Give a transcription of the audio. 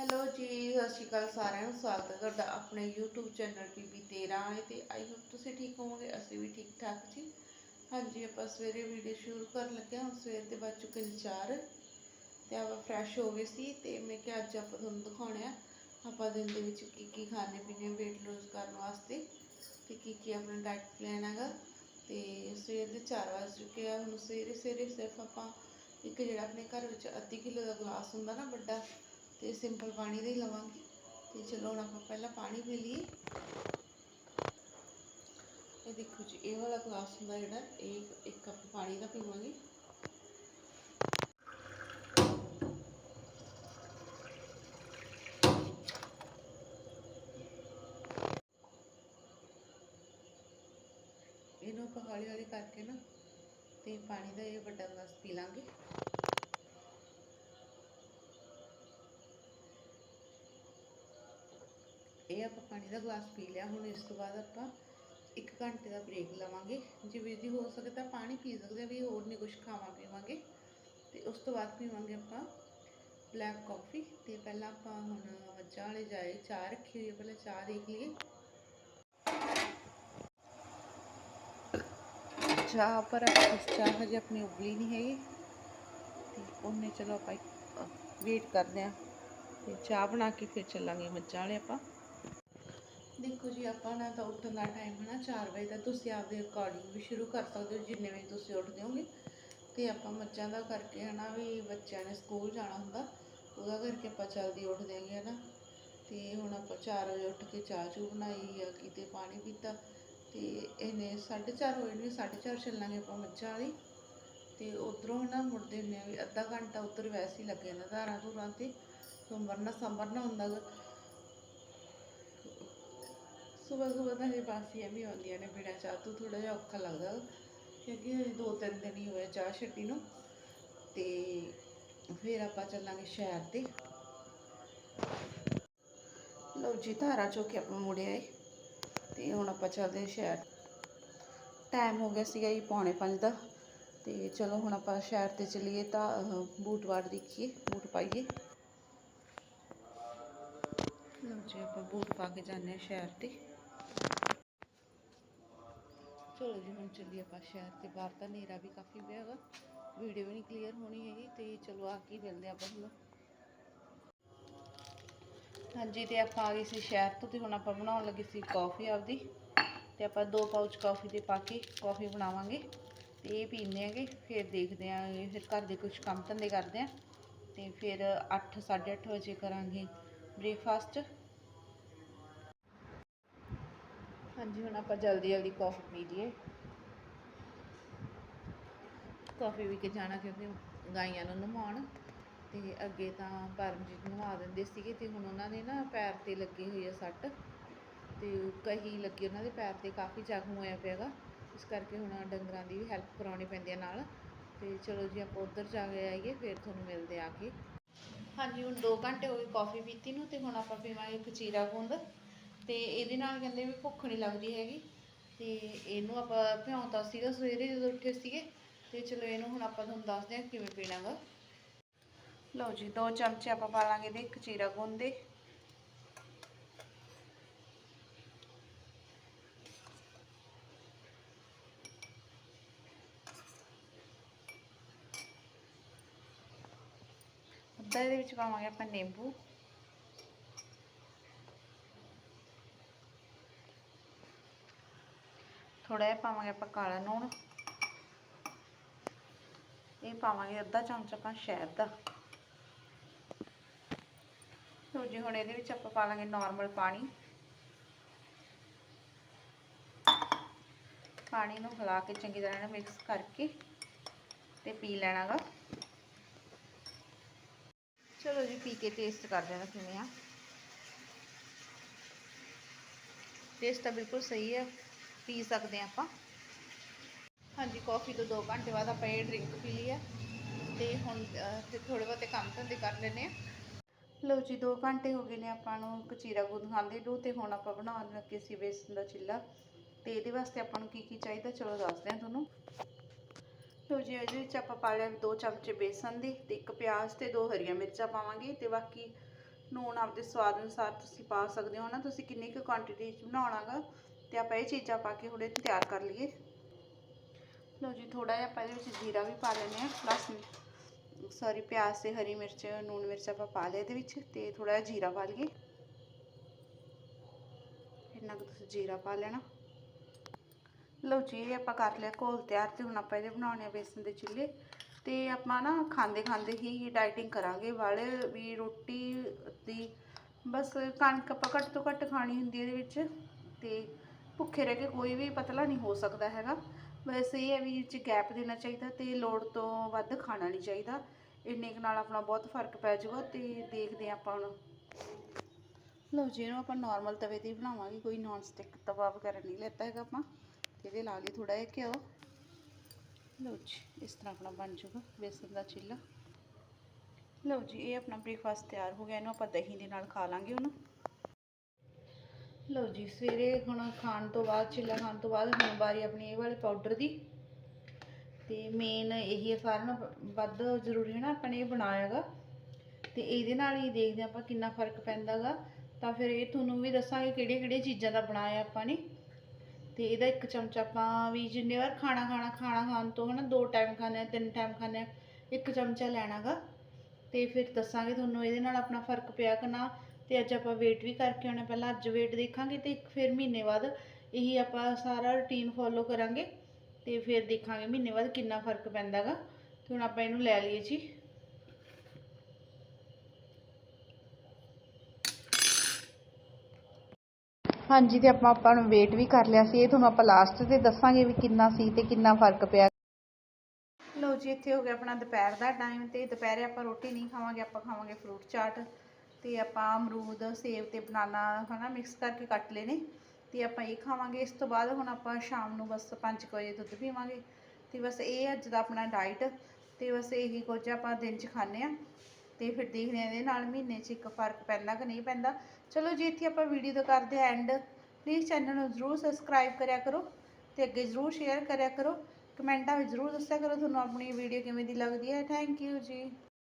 Hello ਜੀ, ਸਤਿ ਸ਼੍ਰੀ ਅਕਾਲ ਸਾਰਿਆਂ ਨੂੰ, ਸਵਾਗਤ ਹੈ ਤੁਹਾਡਾ ਆਪਣੇ YouTube ਚੈਨਲ ਪੀਬੀ 13 ਵਾਲੇ ਤੇ। ਆਈ ਹੋਪ ਤੁਸੀਂ ਠੀਕ ਹੋਵੋਗੇ, ਅਸੀਂ ਵੀ ਠੀਕ ਠਾਕ ਜੀ। ਹਾਂਜੀ, ਆਪਾਂ ਸਵੇਰੇ ਵੀਡੀਓ ਸ਼ੁਰੂ ਕਰਨ ਲੱਗੇ ਹਾਂ, ਹੁਣ ਸਵੇਰ ਦੇ ਵੱਜ ਚੁੱਕੇ ਨੇ 4 ਤੇ ਆਪਾਂ ਫਰੈਸ਼ ਹੋ ਗਏ ਸੀ ਤੇ ਮੈਂ ਕਿਹਾ ਅੱਜ ਆਪਾਂ ਤੁਹਾਨੂੰ ਦਿਖਾਉਣੇ ਆ, ਆਪਾਂ ਦਿਨ ਦੇ ਵਿੱਚ ਕੀ ਕੀ ਖਾਣੇ ਪੀਣੇ weight lose ਕਰਨ ਵਾਸਤੇ ਤੇ ਕੀ ਕੀ ਆਪਣਾ ਡਾਈਟ ਪਲਾਨ ਹੈਗਾ। ਤੇ ਸਵੇਰ ਦੇ 4 ਵਜ ਚੁੱਕੇ ਆ, ਹੁਣ ਸਵੇਰੇ ਸਵੇਰੇ ਸਿਰਫ ਆਪਾਂ ਇੱਕ ਜਿਹੜਾ ਆਪਣੇ ਘਰ ਵਿੱਚ ਅੱਧੀ ਕਿਲੋ ਦਾ ਗਲਾਸ ਹੁੰਦਾ ਨਾ ਵੱਡਾ ਤੇ ਸਿੰਪਲ ਪਾਣੀ ਦਾ ਹੀ ਲਵਾਂਗੇ। ਤੇ ਚਲੋ ਹੁਣ ਆਪਾਂ ਪਹਿਲਾਂ ਪਾਣੀ ਪੀ ਲਈਏ। ਇਹ ਦੇਖੋ ਜੀ, ਇਹ ਵਾਲਾ ਗਲਾਸ ਹੁੰਦਾ ਜਿਹੜਾ, ਇਹ ਇੱਕ ਕੱਪ ਪਾਣੀ ਦਾ ਪੀਵਾਂਗੇ। ਇਹਨੂੰ ਆਪਾਂ ਹੌਲੀ ਹੌਲੀ ਕਰਕੇ ਨਾ, ਤੇ ਪਾਣੀ ਦਾ ਇਹ ਵੱਡਾ ਗਲਾਸ ਪੀ ਲਾਂਗੇ ਇਹ ਆਪਾਂ ਪਾਣੀ ਦਾ ਗਲਾਸ ਪੀ ਲਿਆ ਹੁਣ ਇਸ ਤੋਂ ਬਾਅਦ ਆਪਾਂ 1 ਘੰਟੇ ਦਾ ਬ੍ਰੇਕ ਲਵਾਂਗੇ ਜੇ ਵੀ ਹੋ ਸਕੇ ਤਾਂ ਪਾਣੀ ਪੀ ਸਕਦੇ ਹਾਂ ਵੀ ਹੋਰ ਨਹੀਂ ਕੁਝ ਖਾਵਾਂ ਪੀਵਾਂਗੇ ਤੇ ਉਸ ਤੋਂ ਬਾਅਦ ਪੀਵਾਂਗੇ ਆਪਾਂ ਬਲੈਕ ਕਾਫੀ ਤੇ ਪਹਿਲਾਂ ਆਪਾਂ ਹੁਣ ਮੱਝਾਂ ਵਾਲੇ ਜਾਏ ਚਾਹ ਰੱਖੀ ਹੋਈ ਹੈ ਪਹਿਲਾਂ ਚਾਹ ਦੇਖ ਲਈਏ ਚਾਹ ਪਰ ਇਸ ਚਾਹ ਹਜੇ ਆਪਣੀ ਉਬਲੀ ਨਹੀਂ ਹੈਗੀ ਤੇ ਉਹਨੇ ਚਲੋ ਆਪਾਂ ਵੇਟ ਕਰਦੇ ਆ ਤੇ ਚਾਹ ਬਣਾ ਕੇ ਫਿਰ ਚੱਲਾਂਗੇ ਮੱਝਾਂ ਵਾਲੇ ਆਪਾਂ ਦੇਖੋ ਜੀ, ਆਪਾਂ ਨਾ ਤਾਂ ਉੱਠਣ ਦਾ ਟਾਈਮ ਹੈ ਨਾ 4 ਵਜੇ ਦਾ ਤੁਸੀਂ ਆਪਦੇ ਅਕੋਰਡਿੰਗ ਵੀ ਸ਼ੁਰੂ ਕਰ ਸਕਦੇ ਹੋ, ਜਿੰਨੇ ਵਜੇ ਤੁਸੀਂ ਉੱਠਦੇ ਹੋਗੇ। ਤੇ ਆਪਾਂ ਮੱਝਾਂ ਦਾ ਕਰਕੇ ਹਨਾ ਵੀ ਬੱਚਿਆਂ ਨੇ ਸਕੂਲ ਜਾਣਾ ਹੁੰਦਾ, ਉਹਦਾ ਕਰਕੇ ਆਪਾਂ ਜਲਦੀ ਉੱਠਦੇ ਆਂਗੇ ਹਨਾ। ਤੇ ਹੁਣ ਆਪਾਂ 4 ਵਜੇ ਉੱਠ ਕੇ ਚਾਹ ਚੂ ਬਣਾਈ ਆ, ਕਿਤੇ ਪਾਣੀ ਪੀਤਾ, ਤੇ ਇਹਨੇ 4:30 ਹੋਏ ਨੇ 4:30 ਚੱਲਾਂਗੇ ਆਪਾਂ ਮੱਝਾਂ ਵਾਲੀ। ਤੇ ਉਧਰੋਂ ਨਾ ਮੁੜਦੇ ਹੁੰਦੇ ਵੀ ਅੱਧਾ ਘੰਟਾ ਉੱਧਰ ਵੈਸੇ ਹੀ ਲੱਗੇ ਨਾ ਧਾਰਾਂ ਧੂਰਾਂ ਤੇ ਸੰਭਰਨਾ ਸੰਭਰਨਾ ਹੁੰਦਾ ਗਾ। ਸਵੇਰ ਸਵੇਰ ਤਾਂ ਇਹ ਬਾਸੀਆਂ ਵੀ ਆਉਂਦੀਆਂ ਨੇ ਬਿਨਾਂ ਚਾਹ ਤੋਂ ਥੋੜਾ ਜਿਹਾ ਔਖਾ ਲੱਗਦਾ ਕਿਉਂਕਿ ਹਜੇ ਦੋ ਤਿੰਨ ਦਿਨ ਹੀ ਹੋਏ ਚਾਹ ਛੱਡੀ ਨੂੰ। ਤੇ ਫਿਰ ਆਪਾਂ ਚੱਲਾਂਗੇ ਸ਼ਹਿਰ ਤੇ। ਲਓ ਜੀ ਧਾਰਾ ਚੋ ਕੇ ਆਪਾਂ ਮੁੜੇ ਆਏ। ਤੇ ਹੁਣ ਆਪਾਂ ਚੱਲਦੇ ਹਾਂ ਸ਼ਹਿਰ। ਟਾਈਮ ਹੋ ਗਿਆ ਸੀਗਾ ਜੀ ਪੌਣੇ ਪੰਜ ਦਾ। ਤੇ ਚਲੋ ਹੁਣ ਆਪਾਂ ਸ਼ਹਿਰ ਤੇ ਚਲੀਏ ਤਾਂ ਅਹ, ਬੂਟ ਵਾਟ ਦੇਖੀਏ ਬੂਟ ਪਾਈਏ। ਲਓ ਜੀ ਆਪਾਂ ਬੂਟ ਪਾ ਕੇ ਜਾਂਦੇ ਹਾਂ ਸ਼ਹਿਰ ਤੇ। ਚਲੋ ਜੀ, ਹੁਣ ਚੱਲੀਏ ਆਪਾਂ ਸ਼ਹਿਰ ਤੇ। ਬਾਹਰ ਤਾਂ ਹਨੇਰਾ ਵੀ ਕਾਫੀ ਪਿਆ ਹੈਗਾ। ਵੀਡੀਓ ਵੀ ਨਹੀਂ ਕਲੀਅਰ ਹੋਣੀ ਹੈਗੀ ਤੇ ਚਲੋ ਆ ਕੇ ਮਿਲਦੇ ਆਪਾਂ ਹੁਣ। ਹਾਂਜੀ, ਤੇ ਆਪਾਂ ਆ ਗਏ ਸੀ ਸ਼ਹਿਰ ਤੋਂ ਤੇ ਹੁਣ ਆਪਾਂ ਬਣਾਉਣ ਲੱਗੇ ਸੀ ਕਾਫੀ ਆਪਦੀ। ਤੇ ਆਪਾਂ ਦੋ ਪਾਊਚ ਕਾਫੀ ਦੇ ਪਾ ਕੇ ਕਾਫੀ ਬਣਾਵਾਂਗੇ। ਤੇ ਇਹ ਪੀਂਦੇ ਆਂਗੇ, ਫਿਰ ਦੇਖਦੇ ਆਂਗੇ, ਫਿਰ ਘਰ ਦੇ ਕੁਝ ਕੰਮ ਧੰਦੇ ਕਰਦੇ ਆਂ। ਤੇ ਫਿਰ 8 8:30 ਵਜੇ ਕਰਾਂਗੇ ਬ੍ਰੇਕਫਾਸਟ ਹਾਂਜੀ, ਹੁਣ ਆਪਾਂ ਜਲਦੀ ਜਲਦੀ ਕਾਫੀ ਪੀ ਲਈਏ। ਕਾਫੀ ਵੀ ਕੇ ਜਾਣਾ ਕਿਉਂਕਿ ਗਾਈਆਂ ਨੂੰ ਨਵਾਉਣ ਤੇ ਅੱਗੇ ਤਾਂ ਪਰਮਜੀਤ ਨੂੰ ਨਵਾ ਦਿੰਦੇ ਸੀਗੇ ਤੇ ਹੁਣ ਉਹਨਾਂ ਦੇ ਨਾ ਪੈਰ ਤੇ ਲੱਗੀ ਹੋਈ ਆ ਸੱਟ। ਤੇ ਕਹੀ ਲੱਗੀ ਉਹਨਾਂ ਦੇ ਪੈਰ ਤੇ, ਕਾਫੀ ਜ਼ਖਮ ਹੋਇਆ ਪਿਆਗਾ ਇਸ ਕਰਕੇ ਹੁਣ ਡੰਗਰਾਂ ਦੀ ਵੀ ਹੈਲਪ ਕਰਾਉਣੀ ਪੈਂਦੀ ਹੈ ਨਾਲ। ਤੇ ਚਲੋ ਜੀ, ਆਪਾਂ ਉੱਧਰ ਜਾ ਕੇ ਆਈਏ, ਫਿਰ ਤੁਹਾਨੂੰ ਮਿਲਦੇ ਆ ਕੇ। ਹਾਂਜੀ, ਹੁਣ 2 ਘੰਟੇ ਹੋ ਗਏ ਕਾਫੀ ਪੀਤੀ ਨੂੰ ਤੇ ਹੁਣ ਆਪਾਂ ਪੀਵਾਂਗੇ ਕਚੀਰਾ ਗੂੰਦ। ਤੇ ਇਹਦੇ ਨਾਲ ਕਹਿੰਦੇ ਵੀ ਭੁੱਖ ਨਹੀਂ ਲੱਗਦੀ ਹੈਗੀ। ਤੇ ਇਹਨੂੰ ਆਪਾਂ ਭਿਉਂਤਾ ਸੀਗਾ ਸਵੇਰੇ ਜਦੋਂ ਉੱਠੇ ਸੀਗੇ। ਤੇ ਚਲੋ ਇਹਨੂੰ ਹੁਣ ਆਪਾਂ ਤੁਹਾਨੂੰ ਦੱਸਦੇ ਹਾਂ ਕਿਵੇਂ ਪੀਣਾ ਗਾ ਲਓ ਜੀ, ਦੋ ਚਮਚੇ ਆਪਾਂ ਪਾ ਲਾਂਗੇ ਦੇ ਕਚੀਰਾ ਗੂੰਦ ਦੇ। ਅੱਧਾ ਇਹਦੇ ਵਿੱਚ ਪਾਵਾਂਗੇ ਆਪਾਂ ਨਿੰਬੂ। ਥੋੜਾ ਜਿਹਾ ਪਾਵਾਂਗੇ ਆਪਾਂ ਕਾਲਾ ਨੂਣ ਇਹ ਪਾਵਾਂਗੇ ਅੱਧਾ ਚਮਚ ਆਪਾਂ ਸ਼ਹਿਦ ਦਾ। ਲਓ ਜੀ, ਹੁਣ ਇਹਦੇ ਵਿੱਚ ਆਪਾਂ ਪਾ ਲਾਂਗੇ ਨਾਰਮਲ ਪਾਣੀ। ਪਾਣੀ ਨੂੰ ਹਿਲਾ ਕੇ ਚੰਗੀ ਤਰ੍ਹਾਂ ਨਾਲ ਮਿਕਸ ਕਰਕੇ ਤੇ ਪੀ ਲੈਣਾਗਾ। ਚਲੋ ਜੀ, ਪੀ ਕੇ ਟੇਸਟ ਕਰਦੇ ਹਾਂ ਕਿਵੇਂ ਆ। ਟੇਸਟ ਤਾਂ ਬਿਲਕੁਲ ਸਹੀ ਹੈ ਪੀ ਸਕਦੇ ਹਾਂ ਆਪਾਂ। ਹਾਂਜੀ ਕਾਫੀ ਤੋਂ 2 ਘੰਟੇ ਬਾਅਦ ਆਪਾਂ ਇਹ ਡਰਿੰਕ ਪੀ ਲਈ ਹੈ ਤੇ ਹੁਣ ਫਿਰ ਥੋੜੇ ਬਹੁਤੇ ਕੰਮ ਧੰਦੇ ਕਰ ਲੈਨੇ ਆ ਲਓ ਜੀ 2 ਘੰਟੇ ਹੋ ਗਏ ਨੇ ਆਪਾਂ ਨੂੰ ਕਚੀਰਾ ਗੁੰਦ ਖਾਂਦੇ ਨੂੰ ਤੇ ਹੁਣ ਆਪਾਂ ਬਣਾਉਣ ਲੱਗੇ ਸੀ ਬੇਸਨ ਦਾ ਚਿੱਲਾ। ਤੇ ਇਹਦੇ ਵਾਸਤੇ ਆਪਾਂ ਨੂੰ ਕੀ ਕੀ ਚਾਹੀਦਾ ਚਲੋ ਦੱਸਦੇ ਹਾਂ ਤੁਹਾਨੂੰ। ਲਓ ਜੀ ਇਹਦੇ ਵਿੱਚ ਆਪਾਂ ਪਾ ਲਿਆ ਦੋ ਚਮਚੇ ਬੇਸਨ ਦੇ ਤੇ ਇੱਕ ਪਿਆਜ਼ ਤੇ ਦੋ ਹਰੀਆਂ ਮਿਰਚਾਂ ਪਾਵਾਂਗੇ ਤੇ ਬਾਕੀ ਨੂਣ ਆਪਦੇ ਸਵਾਦ ਅਨੁਸਾਰ ਤੁਸੀਂ ਪਾ ਸਕਦੇ ਹੋ ਨਾ। ਤੁਸੀਂ ਕਿੰਨੀ ਕੁ ਕੁਆਂਟੀਟੀ 'ਚ ਬਣਾਉਣਾਗਾ ਤੇ ਆਪਾਂ ਇਹ ਚੀਜ਼ਾਂ ਪਾ ਕੇ ਹੁਣ ਇਹਨੂੰ ਤਿਆਰ ਕਰ ਲਈਏ। ਲਓ ਜੀ ਥੋੜਾ ਜਿਹਾ ਆਪਾਂ ਇਹਦੇ ਵਿੱਚ ਜੀਰਾ ਵੀ ਪਾ ਲੈਂਦੇ ਆ ਲਸਣ ਸੌਰੀ ਪਿਆਜ਼ ਤੇ ਹਰੀ ਮਿਰਚ, ਨੂਣ ਮਿਰਚ ਆਪਾਂ ਪਾ ਲਿਆ ਇਹਦੇ ਵਿੱਚ ਤੇ ਥੋੜਾ ਜਿਹਾ ਜੀਰਾ ਪਾ ਲਈਏ। ਇੰਨਾ ਕੁ ਤੁਸੀਂ ਜੀਰਾ ਪਾ ਲੈਣਾ। ਲਓ ਜੀ, ਇਹ ਆਪਾਂ ਕਰ ਲਿਆ ਘੋਲ ਤਿਆਰ ਤੇ ਹੁਣ ਆਪਾਂ ਇਹਦੇ ਬਣਾਉਣੇ ਆ ਬੇਸਨ ਦੇ ਚਿੱਲੇ ਤੇ ਆਪਾਂ ਨਾ ਖਾਂਦੇ ਖਾਂਦੇ ਹੀ ਡਾਈਟਿੰਗ ਕਰਾਂਗੇ, ਵਾਲੇ ਵੀ ਰੋਟੀ ਦੀ। ਬਸ ਕਣਕ ਆਪਾਂ ਘੱਟ ਤੋਂ ਘੱਟ ਖਾਣੀ ਹੁੰਦੀ ਇਹਦੇ ਵਿੱਚ। ਤੇ ਭੁੱਖੇ ਰਹਿ ਕੇ ਕੋਈ ਵੀ ਪਤਲਾ ਨਹੀਂ ਹੋ ਸਕਦਾ ਹੈਗਾ। ਬਸ ਇਹ ਹੈ ਵੀ ਇਹ 'ਚ ਗੈਪ ਦੇਣਾ ਚਾਹੀਦਾ ਤੇ ਲੋੜ ਤੋਂ ਵੱਧ ਖਾਣਾ ਨਹੀਂ ਚਾਹੀਦਾ। ਇੰਨੇ ਕੁ ਨਾਲ ਆਪਣਾ ਬਹੁਤ ਫ਼ਰਕ ਪੈ ਜਾਊਗਾ ਤੇ ਦੇਖਦੇ ਹਾਂ ਆਪਾਂ ਹੁਣ। ਲਓ ਜੀ, ਇਹਨੂੰ ਆਪਾਂ ਨਾਰਮਲ ਤਵੇ ਤੇ ਬਣਾਵਾਂਗੇ, ਕੋਈ ਨਾਨ ਸਟਿਕ ਤਵਾ ਵਗੈਰਾ ਨਹੀਂ ਲੈਤਾ ਹੈਗਾ ਆਪਾਂ। ਇਹਦੇ ਲਾ ਲਈ ਥੋੜਾ ਜਿਹਾ ਘਿਓ। ਲਓ ਜੀ, ਇਸ ਤਰ੍ਹਾਂ ਆਪਣਾ ਬਣ ਜਾਊਗਾ, ਬੇਸਨ ਦਾ ਚਿੱਲਾ। ਲਓ ਜੀ, ਇਹ ਆਪਣਾ ਬ੍ਰੇਕਫਾਸਟ ਤਿਆਰ ਹੋ ਗਿਆ, ਇਹਨੂੰ ਆਪਾਂ ਦਹੀਂ ਦੇ ਨਾਲ ਖਾ ਲਾਂਗੇ ਹੁਣ। ਲਓ ਜੀ, ਸਵੇਰੇ ਹੁਣ ਖਾਣ ਤੋਂ ਬਾਅਦ, ਚਿੱਲਾ ਖਾਣ ਤੋਂ ਬਾਅਦ ਹੁਣ ਵਾਰੀ ਆਪਣੀ ਇਹ ਵਾਲੇ ਪਾਊਡਰ ਦੀ। ਤੇ ਮੇਨ ਇਹੀ ਹੈ, ਸਾਰਿਆਂ ਨਾਲੋਂ ਵੱਧ ਜ਼ਰੂਰੀ ਹੈ ਨਾ ਆਪਾਂ ਨੇ ਇਹ ਬਣਾਇਆਗਾ। ਤੇ ਇਹਦੇ ਨਾਲ ਹੀ ਦੇਖਦੇ ਆਪਾਂ ਕਿੰਨਾ ਫ਼ਰਕ ਪੈਂਦਾਗਾ। ਤਾਂ ਫਿਰ ਇਹ ਤੁਹਾਨੂੰ ਵੀ ਦੱਸਾਂਗੇ ਕਿਹੜੀਆਂ ਕਿਹੜੀਆਂ ਚੀਜ਼ਾਂ ਦਾ ਬਣਾਇਆ ਆਪਾਂ ਨੇ। ਤੇ ਇਹਦਾ ਇੱਕ ਚਮਚਾ ਆਪਾਂ ਵੀ ਜਿੰਨੇ ਵਾਰ ਖਾਣਾ ਖਾਣਾ ਖਾਣਾ ਖਾਣ ਤੋਂ ਹਨਾ, ਦੋ ਟਾਈਮ ਖਾਂਦੇ ਆ ਤਿੰਨ ਟਾਈਮ ਖਾਂਦੇ ਆ ਇੱਕ ਚਮਚਾ ਲੈਣਾਗਾ। ਤੇ ਫਿਰ ਦੱਸਾਂਗੇ ਤੁਹਾਨੂੰ ਇਹਦੇ ਨਾਲ ਆਪਣਾ ਫ਼ਰਕ ਪਿਆ ਕਿ ਨਾ। ਤੇ ਅੱਜ ਆਪਾਂ weight ਵੀ ਕਰਕੇ ਆਉਣਾ, ਪਹਿਲਾਂ ਅੱਜ weight ਦੇਖਾਂਗੇ ਤੇ ਫਿਰ ਮਹੀਨੇ ਬਾਅਦ ਇਹੀ ਆਪਾਂ ਸਾਰਾ ਰੁਟੀਨ ਫੋਲੋ ਕਰਾਂਗੇ ਤੇ ਫਿਰ ਦੇਖਾਂਗੇ ਮਹੀਨੇ ਬਾਅਦ ਕਿੰਨਾ ਫ਼ਰਕ ਪੈਂਦਾਗਾ, ਤੇ ਹੁਣ ਆਪਾਂ ਇਹਨੂੰ ਲੈ ਲਈਏ ਜੀ। ਹਾਂਜੀ, ਤੇ ਆਪਾਂ ਆਪਾਂ ਨੂੰ weight ਵੀ ਕਰ ਲਿਆ ਸੀ, ਇਹ ਤੁਹਾਨੂੰ ਆਪਾਂ ਲਾਸਟ ਤੇ ਦੱਸਾਂਗੇ ਵੀ ਕਿੰਨਾ ਸੀ ਤੇ ਕਿੰਨਾ ਫ਼ਰਕ ਪਿਆ। ਲਓ ਜੀ, ਇੱਥੇ ਹੋ ਗਿਆ ਆਪਣਾ ਦੁਪਹਿਰ ਦਾ ਟਾਈਮ ਤੇ ਦੁਪਹਿਰੇ ਆਪਾਂ ਰੋਟੀ ਨਹੀਂ ਖਾਵਾਂਗੇ, ਆਪਾਂ ਖਾਵਾਂਗੇ ਫਰੂਟ ਚਾਟ ਤੇ ਆਪਾਂ ਅਮਰੂਦ, ਸੇਬ ਤੇ ਬਨਾਨਾ ਹਨਾ ਮਿਕਸ ਕਰਕੇ ਕੱਟ ਲਏ ਨੇ ਤੇ ਆਪਾਂ ਇਹ ਖਾਵਾਂਗੇ। ਇਸ ਤੋਂ ਬਾਅਦ ਹੁਣ ਆਪਾਂ ਸ਼ਾਮ ਨੂੰ ਬਸ 5 ਵਜੇ ਦੁੱਧ ਪੀਵਾਂਗੇ। ਤੇ ਬਸ ਇਹ ਅੱਜ ਦਾ ਆਪਣਾ ਡਾਈਟ ਤੇ ਬਸ ਇਹੀ ਕੁਝ ਆਪਾਂ ਦਿਨ 'ਚ ਖਾਂਦੇ ਆ। ਤੇ ਫਿਰ ਦੇਖਦੇ ਆ ਇਹਦੇ ਨਾਲ ਮਹੀਨੇ 'ਚ ਇੱਕ ਫ਼ਰਕ ਪੈਂਦਾ ਕਿ ਨਹੀਂ ਪੈਂਦਾ। ਚਲੋ ਜੀ, ਇੱਥੇ ਆਪਾਂ ਵੀਡੀਓ ਦਾ ਕਰਦੇ ਆ ਐਂਡ ਪਲੀਜ਼ ਚੈਨਲ ਨੂੰ ਜ਼ਰੂਰ ਸਬਸਕ੍ਰਾਈਬ ਕਰਿਆ ਕਰੋ ਤੇ ਅੱਗੇ ਜ਼ਰੂਰ ਸ਼ੇਅਰ ਕਰਿਆ ਕਰੋ। ਕਮੈਂਟਾਂ ਵਿੱਚ ਜ਼ਰੂਰ ਦੱਸਿਆ ਕਰੋ ਤੁਹਾਨੂੰ ਆਪਣੀ ਵੀਡੀਓ ਕਿਵੇਂ ਦੀ ਲੱਗਦੀ ਹੈ। ਥੈਂਕ ਯੂ ਜੀ।